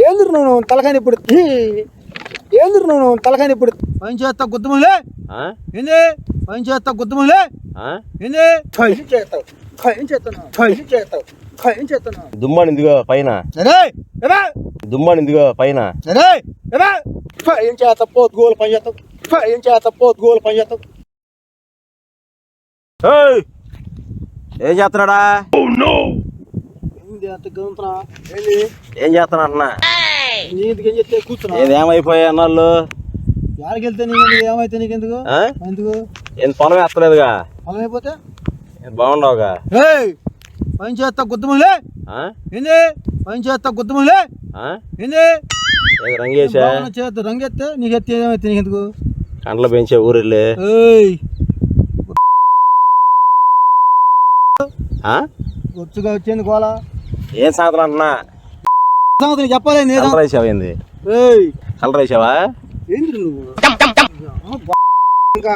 ఏంద్రు నువ్వు తలకాయని ఇప్పుడు ఏంద్రు నువ్వు తలకాయని ఇప్పుడు పని చేస్తా గుద్దములే ఆ? ఏంది? పని చేస్తా గుద్దములే ఆ? ఏంది? చేస్తావు చేస్తాను దుమ్మానిందిగో పైన. సరే ఏమా దుమ్మానిందిగో పైన. ఏం చేస్తా పోతు గోలు పని చేస్తావు ఏం చేస్తా పోతు గోలు పని చేస్తావు! ఏం చేస్తున్నాడా? ఏంది ఏంది? ఏం చేస్తున్నా అన్న? నీకు ఏం చెప్తే కూర్చున్నా. ఏదేమైపోయా అన్నాళ్ళు? యాడికి వెళ్తే నీకు ఏమైతే నీకు ఎందుకు? ఎందుకు? ఏం పొలం వేస్తలేదుగా పొలం అయిపోతే ఏం బాగుండవుగా? ఏయ్! పని చేస్తా గుద్దములే? ఏంది? పని చేస్తా గుద్దములే? ఏంది? బాగున్న చేస్తా రంగెత్తే నీకు ఎత్తే ఏమైతే నీకు ఎందుకు? కండ్లు పెంచే వచ్చింది గోళ ఏం సాధన అంటున్నా సంగతి చెప్పాలి నేను కలర్ వేసావా ఏంది ఏయ్. కలర్ వేసావా? ఏంది నువ్వు? ఇంకా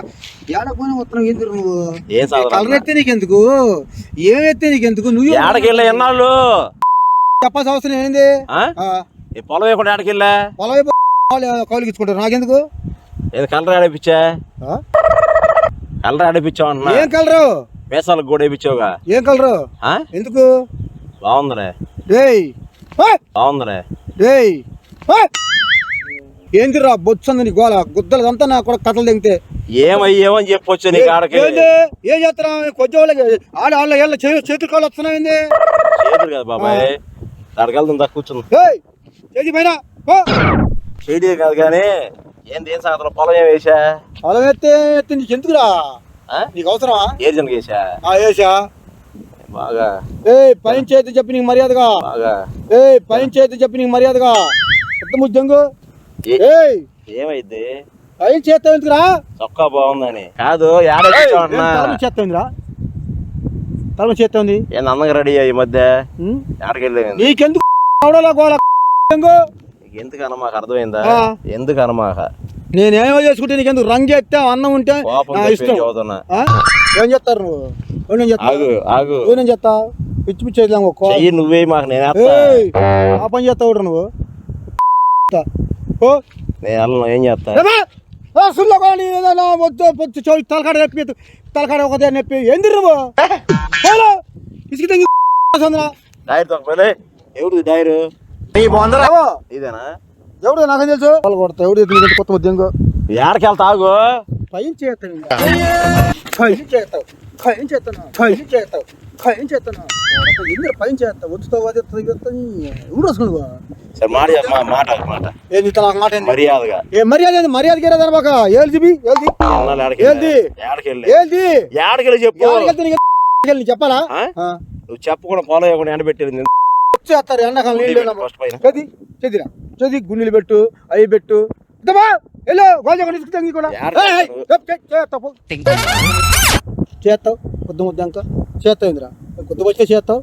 ఏడకపోయినా వస్తున్నావు ఏంది నువ్వు? ఏం కలర్ ఎత్తే నీకెందుకు? ఏమెత్తే నీకెందుకు? నువ్వు ఏడకెళ్ళా ఎన్నాళ్ళు? చెప్పాల్సిన అవసరం ఏంది ఆ? ఆ, ఈ పొలం వేయకుండా ఏడకెళ్ళా పొలం అయిపో కౌలుకి ఇచ్చుకుంటారు నాకెందుకు? ఏది కలర్ ఆడిపించా ఆ? కలర్ ఆడిపించావు ఏం కలరు? కూడా వేయించావుగా ఏం కలరు? ఆ? ఎందుకు? బాగుందిలే రేయ్! బాగుందిలే ఏయ్! ఏందిరా బొచ్చంది నీ గోల? గుద్దలదంతా నా కూడా కథలు దిగితే ఏమయ్యేమో అని చెప్పొచ్చు నీకు ఆడకి? ఏం చేస్తున్నా కొంచెం వాళ్ళకి ఆడ వాళ్ళ ఏళ్ళ చేతులు కాళ్ళు వస్తున్నావు చేతులు కదా బాబాయ్. అక్కడికి వెళ్తాం దా కూర్చుంది. ఏయ్ చేతి పైన. చేయడే కాదు కానీ ఏంది ఏం సాయంత్రం పొలం ఏం వేసా పొలం ఎత్తే నీకు ఎందుకురా? ఆ? నీకు అవసరమా? ఏ వేసా ఆ ఏసా బాగా. ఏయ్ పైన చేతి చెప్పి నీకు మర్యాదగా. బాగా. ఏయ్ పైన చేతి చెప్పి నీకు మర్యాదగా. ఎంత ముజ్జంగు ఏ- ఏయ్. ఏమైంది? పైన ఎందుకురా? చొక్కా బాగుందని. కాదు చేస్తుందిరా తలము చేస్తుంది ఏంది అందంగా రెడీ అయ్యి ఈ మధ్య? నీకెందుకు అవడలా గోల జంగు? ఎందుకన్నా మాకు అర్థమైందా? ఆ. ఎందుకన్నా మాక? నేనేమో చేసుకుంటే నీకెందుకు రంగు ఎత్తే అన్నం ఉంటే ఇష్టం? ఏం చేస్తారు నువ్వు? ఏం ఆగు ఆగు. ఏం చేస్తా పిచ్చి పిచ్చి ఒక్క చెయ్యి నువ్వే మాకు నేను. ఏయ్ ఆ పని చేస్తావు నువ్వు? ఓ నేను వెళ్ళను ఏం చేస్తా? ఏమా? ఆ సుల్లో కానీ ఏదైనా వద్దు తలకాడ నొప్పి తలకాడ ఒకదే నొప్పి. ఏంది నువ్వు? పోలో. ఇసుక తెంగి సంద్రా డైర్ తొక్కలే ఎవరిది డైరు ఏవో, ఇదేనా? ఎవడు నాకేం తెలుసు? వాళ్ళు కొడతా ఎవడు కొత్త ముద్దంగు ఏడకెళ్తా ఆగు. పైన చేస్తాను పైన చేస్తావు పైన చేస్తాను పైన చేస్తావు పైన చేస్తాను ఎందుకు పైన చేస్తావు వచ్చుతావు అది మాట మాట ఏంది నాకు మాట? మర్యాదగా ఏ మర్యాద ఏంది చెప్పి? ఏడకెళ్ళి చెప్పాలా. నువ్వు చెప్పకుండా ఫాలో అయ్యకుండా ఎండబెట్టేది చేస్తారు ఎండాకాలం నీళ్ళు లేనప్పుడు. ఫస్ట్ పైన. చది చదిరా. చది గుండెలు పెట్టు అవి పెట్టు. వెళ్ళు కూడా. చేస్తారు? చెప్, చెప్, చేస్తావు. చేస్తావు కొద్ది ముద్ద ఇంకా చేస్తావు ఇందిరా కొద్ది వచ్చే చేస్తావు.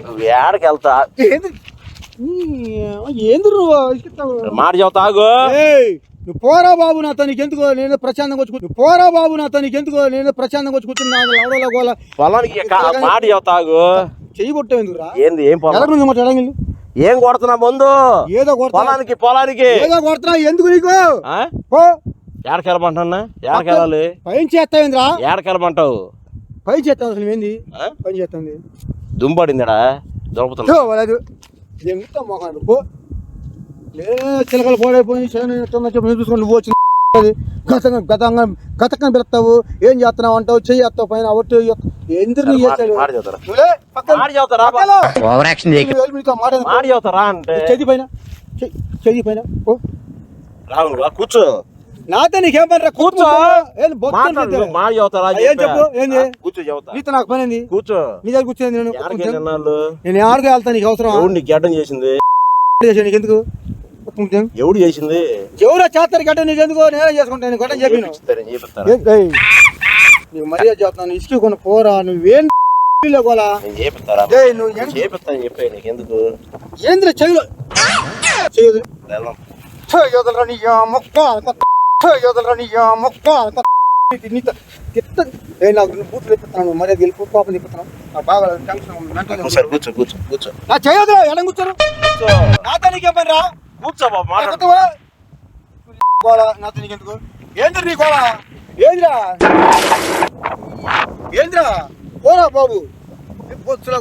నువ్వు ఏడకెళ్తా ఏంది? మాట చెబుతా ఆగు. ఏయ్ నువ్వు పోరా బాబు నా తనకి ఎందుకో నేను ప్రశాంతంగా వచ్చి పోరా బాబు నా తనకి ఎందుకో నేను ప్రశాంతంగా వచ్చి కూర్చున్నా. లవడలో గోల పొలానికి కా- మాట చెబుతా ఆగు. చెయ్యి కొట్టావు ఎందుకురా ఏంది ఏం పొలం? నువ్వు? ఏం కొడుతున్నా ముందు? ఏదో పొలానికి పొలానికి. ఏదో కొడుతున్నా. ఎందుకు నీకు? ఏడకెళ్ళమంటున్నా? ఏడకెళ్ళాలి? పైన చేస్తావేంద్రా? ఏడకెళ్ళమంటావు? పైన చేస్తావు అసలు ఏంది ఆ? పైన చేస్తుంది దుంపడిందిడా దొరుకుతున్నా. లేదు ఎంత పో. లే చిలకలు పోడైపోయి నువ్వు చూసుకొని నువ్వు వచ్చి గతంగా గతంగా గతకం పిలుస్తావు. ఏం చేస్తున్నావు అంటావు? చెయ్యి ఎత్తావు పైన ఒట్టు కూర్చో. నాతో నీకేం పని రా కూర్చో. చెబుతారా ఆ, ఏం చెప్పు, ఏంది? కూర్చో నీతో నాకు పని ఏంది? కూర్చో. నీ దగ్గర కూర్చోండి నేను. వెళ్తాను నీకు అవసరం ఎవడు నీకు గడ్డం చేసింది? చేసాను నీకు ఎందుకు ఉత్తుకుంటాం. ఎవడు చేసింది? ఎవరో చేస్తారు గట్ట నీకు ఎందుకో నేనే చేసుకుంటాను చేపిస్తారని చేపిస్తాను. నీకు మర్యాద చేస్తున్నాను ఇసుక కొను పోరా నువ్వేం నేను చేపిస్తారా? ఏయ్, నువ్వు చేపిస్తాను చెప్పే నీకు ఎందుకు? ఏంద్ర చెయ్యలు? చేయదు వెళ్దాం చేయదురా నీ మొక్క చేయదురా నీ మొక్క ఏ నాకు నువ్వు బూతులు తెప్పిస్తాను మర్యాద పాపం నాకు బాగా టెన్షన్ ఉంది, mental గా ఉంది. కూర్చో కూర్చో కూర్చో కూర్చో. నా చేయదు ఎడం కూర్చోరు. నాతో నీకేం పని రా కూర్చో బాబు మాట్లాడు. కొత్తవా? గోళ నాతో నీకెందుకు ఏంద్ర నీ గోళ ఏంద్రా? ఏంద్రా? పోరా బాబు. బొచ్చుల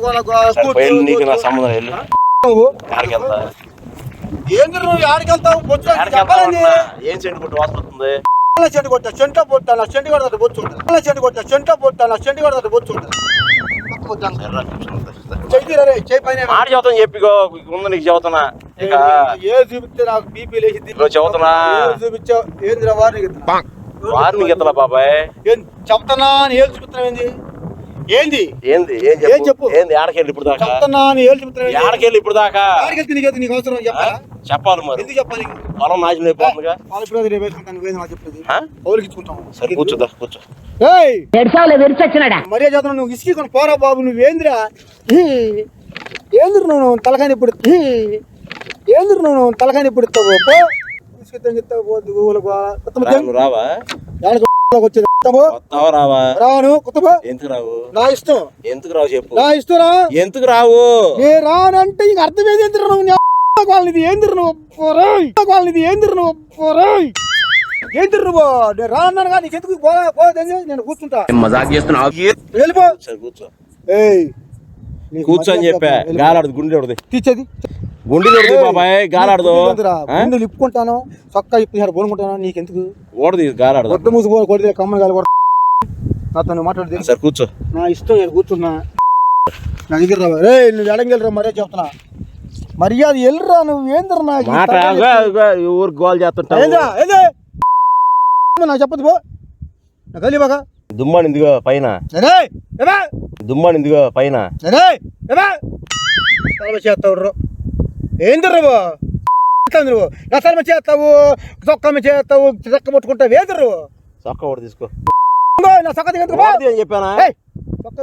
నీకు నా సంబంధం వెళ్ళు నువ్వు? ఎక్కడికి వెళ్తా ఏంద్ర నువ్వు ఆడికి వెళ్తావు బొచ్చు ఎక్కడికి చెప్పాలండి వెళ్తావన్నా? ఏం చెట్టు కొట్టు వాసన వస్తుంది? అలా చెండు కొట్టా చెంట పొట్టా నా చెండు కొడతా బొచ్చు ఉంటుంది అలా చెండు కొట్టా చెంట పొట్టా నా చెండు కొడతా బొచ్చు ఉంటుంది సరేరా, కూర్చో. చెయ్యి రే చెయ్యి పైన చెప్పిగో ముందు నీకు చెబుతున్నా. ఇక ఏ చూపిస్తే నాకు బీపీ లేచింది ఇదిగో చెబుతున్నా. చూపించావు? ఏంద్రా వారిని వార్నింగ్ ఎత్తలా బాబాయ్. ఏం చెప్తానా అని ఏళ్ళు చూపిస్తున్నావు ఏంది? ఏంది? ఏంది? ఏం ఏం చెప్పు? ఏంది? ఆడకెళ్ళి ఇప్పుడు దాకా? చెప్తానా అని ఏంది? ఆడకెళ్ళి ఇప్పుడు దాకా? ఆడికి నీకు నీకు అవసరం? చెప్పాలా? చెప్పాలి మరి. ఎందుకు చెప్పాలి? పొలం నాశనం అయిపోతుందిగా పాలు ఇప్పుడు రేపు వేసుకుంటాను. నువ్వేది నాకు చెప్పేది ఆ? పౌలకి ఇచ్చుకుంటాం. సరే కూర్చోదా కూర్చో. నువ్వు ఇసుకి కొని పోరా బాబు నువ్వేంద్రా ఏంద్ర? నువ్వు? తలకాని ఇప్పుడు ఏంద్ర నువ్వు? తలకాని ఇప్పుడు రావా? వచ్చేది. రావా? రాను? ఎందుకు రావు? నా ఇష్టం. ఎందుకు రావు చెప్పు. నా ఇష్టం రా. ఎందుకు రావు? నే రానంటే ఇంక నువ్వు నీ వాళ్ళది ఏంద్ర నువ్వు పోరాయ్ వాళ్ళది ఏంద్ర నువ్వు పోరాయ్ ఏంద్ర నువ్వు నేను కానీ ఎందుకు కూర్చుంటా. మజాక్ చేస్తున్నావు? వెళ్ళిపో. సరే కూర్చో. ఏయ్ కూర్చో అని చెప్పా. గాలాడదు గుండె తీసేది. గుండె ఉడది బాబాయ్ గాలాడదు. గుండెలు ఇప్పుకుంటాను చొక్కా ఇప్పినాడు పోనుకుంటాను నీకెందుకు? ఓడది గాలాడదు. కొత్త మూసి పోను కొడితే కాలి కొడతా. నాతో మాట్లాడితే సరే కూర్చో. నా ఇష్టం నేను కూర్చున్నా. నా దగ్గర రా రే నువ్వు ఎడంగెళ్ళరా మర్యాద చెప్తున్నా. మర్యాద వెళ్ళరా నువ్వు ఏంద్రా నాకు ఊరు గోల్ చేస్తుంటా ఏంద్రా ఏదే? నాకు చెప్పదు పో. నా గలి బాగా. పైన? ఏవే దుమ్మానిందిగో పైన? నేనే ఏవే తలమ చేస్తావు ఏంద్రా నువ్వు నువ్వు నా తలమ చేస్తావు చొక్కమ చేస్తావు చక్క పట్టుకుంటావు ఏంద్రా నువ్వు చొక్క ఒకటి తీసుకో. నా చక్క చెప్పానా? చొక్క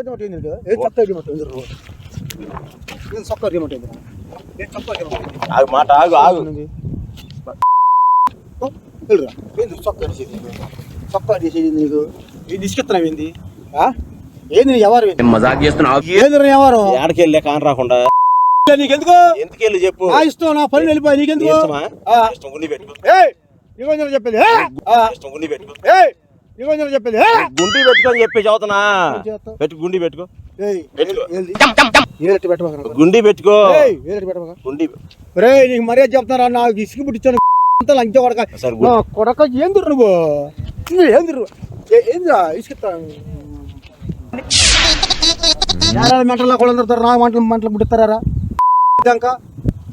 ఏంది? ఏం చొక్క ఏంది నువ్వు? ఏంది ఆగు మాట ఆగు ఆగు. ఏంది? ఓ, వెళ్ళురా. ఏంది చొక్క నీకు? చొక్క తీసేది నీకు? ఇది ఇసుకెత్తనం ఏంది? ఆ? ఏంది ఎవరు ఏంది? మజాక్ చేస్తున్నావు? ఏంది ఎవరు ఏడకెళ్ళే కాని రాకుండా నీకెందుకు ఎందుకు చెప్పు నా ఇష్టం నా పని వెళ్ళిపోయి నీకెందుకు ఇష్టమా ఆ. ఇష్టం గుండి పెట్టుకో ఏయ్ నీకు చెప్పేది ఏ? ఆ. ఇష్టం గుండి పెట్టుకో ఏయ్ నీకు చెప్పేది? గుండి పెట్టుకొని చెప్పి చదువుతున్నా? పెట్టు గుండి పెట్టుకో. గుండి పెట్టుకో ఏయ్ ఏలెట్టి పెట్టమాక గుండి రే నీకు మర్యాద చెప్తారా నాకు ఇసుకు పుట్టించాను అంత లంచ కొడక కొడక ఏందిరు నువ్వు ఏందిరు ఏ- ఏందిరా ఇసుకెత్తా మంటల నా మంటలు మంటలు పుట్టిస్తారా ఇంకా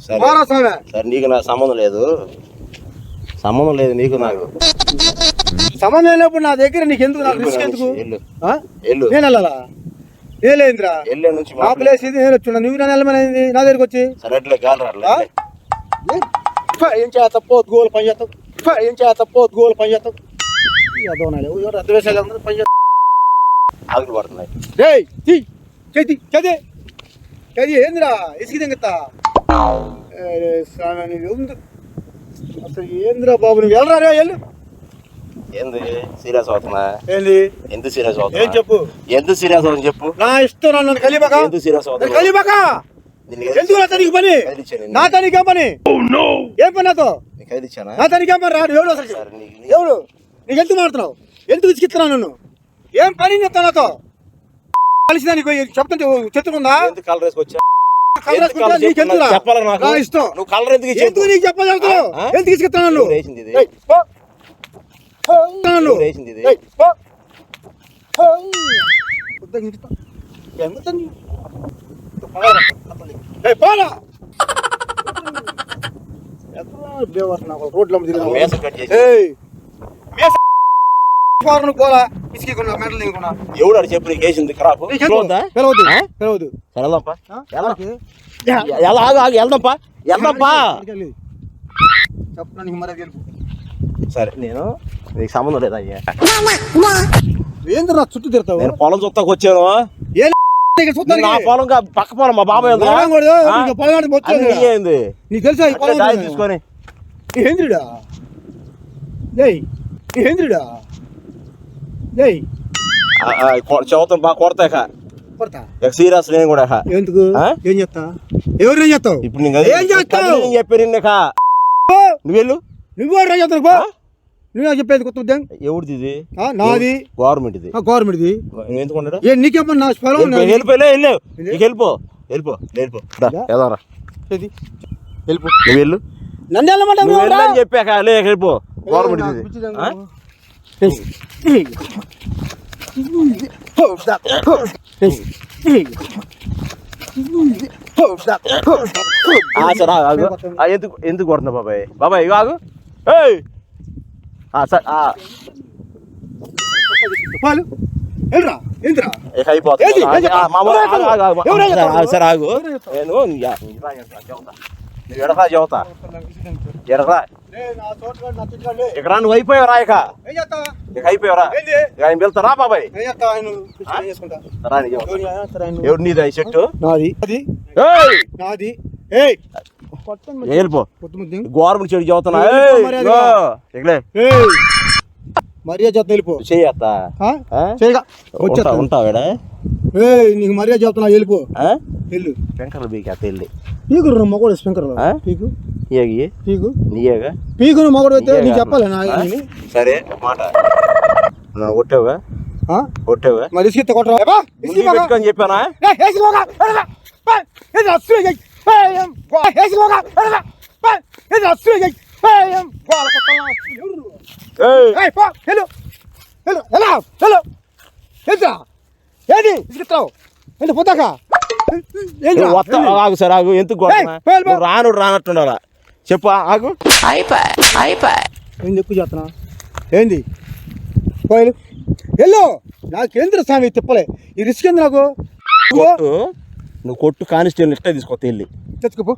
సరే. నీకు నాకు సంబంధం లేదు. సంబంధం లేదు నీకు నాకు. సంబంధం లేనప్పుడు నా దగ్గర నీకు ఎందుకు నాకు రిస్క్ ఎందుకు? నేను వెళ్ళాలా? నుంచి నా ప్లేస్ ఇది నేను వచ్చున్నా. నువ్వు నన్ను వెళ్ళమనేది? నా దగ్గరికి వచ్చి. సరే? ఏ? చేస్తా పోతు గోలు పని చేస్తావు ఫ, ఏం చేస్తా పోతు గోలు పని ఎవరు అర్థ వేసాలి పని చేస్తావు ఆకులు పడుతున్నాయి. రేయ్ తీ చేతి చది ఏందిరా ఇసుకి తెంగతా స్వామి ఉంది అసలు ఏందిరా బాబు నువ్వు వెళ్ళరా రే వెళ్ళు ఏంది సీరియస్ అవుతున్నా ఏంది ఎందుకు సీరియస్ ఏం అవుతున్నా చెప్పు ఎందుకు సీరియస్ అవుతుంది చెప్పు నా ఇష్టం నన్ను కలిబాక ఎందుకు సీరియస్ అవుతున్నా కలిబాక ఎందుకు నా తనకి పని కదిలిచ్చాను నా తనకి ఏం పని ఏం పని నాతో నీకు కదిలిచ్చానా నా తనకి ఏం పని రాడు ఎవడు అసలు సరే నీకు ఎవడు నీకు ఎందుకు మాడుతున్నావు ఎందుకు ఇచ్చిస్తున్నావు నన్ను ఏం పని చెప్తావు నాతో కలిసినా నీకు చెప్తుంటే చెప్తుందా ఎందుకు కలర్ వేసుకొచ్చా ఇష్టం నువ్వు కలర్ ఎందుకు? ఎందుకు నీకు ఆ? ఎందుకు ఇసుకెత్తావు నన్ను ఎవరు వేసింది ఇది? ఏయ్, పో. పో, నన్ను. ఎవరు వేసింది ఇది? ఏయ్, పో. పో. వద్దా, ఇంక ఇస్తా. ఎంత నీ? పోరా. ఏయ్, పోరా. ఎక్కడా బేవర్స్ నాకు రోడ్ల మీద పోరా ఎవడు అడు చెప్పు నీకు వేసింది క్రాప్? పిలవద్దు, వెళ్దాంపా? ఎలా? ఆగు ఆగు వెళ్దాంపా. సరే నేను నీకు సంబంధం లేదా అయ్యా? ఏంద్రా చుట్టూ తిడతావు నేను పొలం చుట్టాకు వచ్చాను? నా పొలం పక్క పొలం మా బాబాయ్? ఏంది? నీకు తెలుసా? తీసుకొని ఏంద్రుడా ఏంద్రుడా ఏయ్ చెవుతాను బాగా కొడతాక కొడతా ఇక సీరియస్ నేను కూడా ఇక. ఎందుకు? ఏం చేస్తా ఎవరు ఏం చేస్తావు ఇప్పుడు నీకు అది- ఏం? కదిలి నేను చెప్పాను ఓ, నువ్వు వెళ్ళు నువ్వు ఏం చేస్తావు పో నువ్వు నాకు చెప్పేది కొత్త ఉద్యోగం ఎవరిది ఇది నాది గవర్నమెంట్ ఇది ఆ, గవర్నమెంట్ది నువ్వు ఎందుకు ఉండడు ఏ నీకేమన్నా నా పొలం వెళ్ళిపో నాది. వెళ్ళిపో వెళ్ళు ఇక వెళ్ళిపో వెళ్ళిపో వెళ్ళిపో. వెళ్దాంరా. ఏది? వెళ్ళిపో నువ్వు వెళ్ళు నన్ను వెళ్ళమంటావు చెప్పాక లే వెళ్ళిపో గవర్నమెంట్ నాకు ఇది ఆగు, ఆగు. ఆ, ఎందుకు ఎందుకు కొడుతున్నావు బాబాయ్? బాబాయ్ ఇగో ఆగు. ఏయ్! సరే ఆగు? నేను చెబుతా. ఎడరా ఇక్కడ నువ్వు అయిపోయావురా ఇక? ఇక అయిపోయావురా? ఇక ఆయన వెళ్తారా బాబాయ్. ఎవరు నీది ఈ చెట్టు? నాది. నాది. వెళ్ళిపో. గవర్నమెంట్ చెడు ఇగలే ఏయ్ మర్యాద వెళ్ళిపో? చేయగా వచ్చేస్తా ఉంటావాడా ఏయ్ నీకు మర్యాద చెప్తున్నా వెళ్ళిపో? వెళ్ళు పెంకర్లు బీకి అత్త వెళ్ళి పీకు రా మగోడు స్పీకర్ ఆ? పీకు ఏగి పీకు నీయేగా పీకు నువ్వు మగోడు అయితే నీకు చెప్పాలి నా. సరే మాట కొట్టావుగా? కొట్టావుగా మరి ఇసుక కొట్టరా ఇసుక. పెట్టుకొని చెప్పానా ఏయ్, ఏసుక మగ. ఏది? ఇసుకెత్తావు ఏంటి వస్తా ఆగు సరే ఆగు. ఎందుకు. నువ్వు రాను రానట్టుండాలా చెప్పు ఆగు. ఏంది ఎక్కువ చేస్తున్నా? ఏంది పోయి వెళ్ళు నాకేంద్ర స్వామి తిప్పలే. ఈ రిస్క్ ఏంది నాకు? నువ్వు? కొట్టు. కానిస్టేబుల్ ఇట్లా తీసుకొస్తా వెళ్ళి. తెచ్చుకోపో.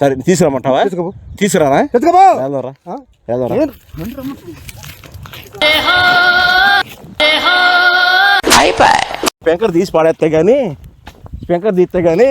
సరే తీసుకురమ్మంటావా? తెచ్చుకోపో. తీసుకురానా తెచ్చుకోపో. వెళ్దాంరా? వెళ్దాంరా. ఏం? నన్ను రమ్మంటున్నావు. పెంకర్ తీసి పడేస్తే గానీ పెంకర్ తీస్తే ఎత్తా.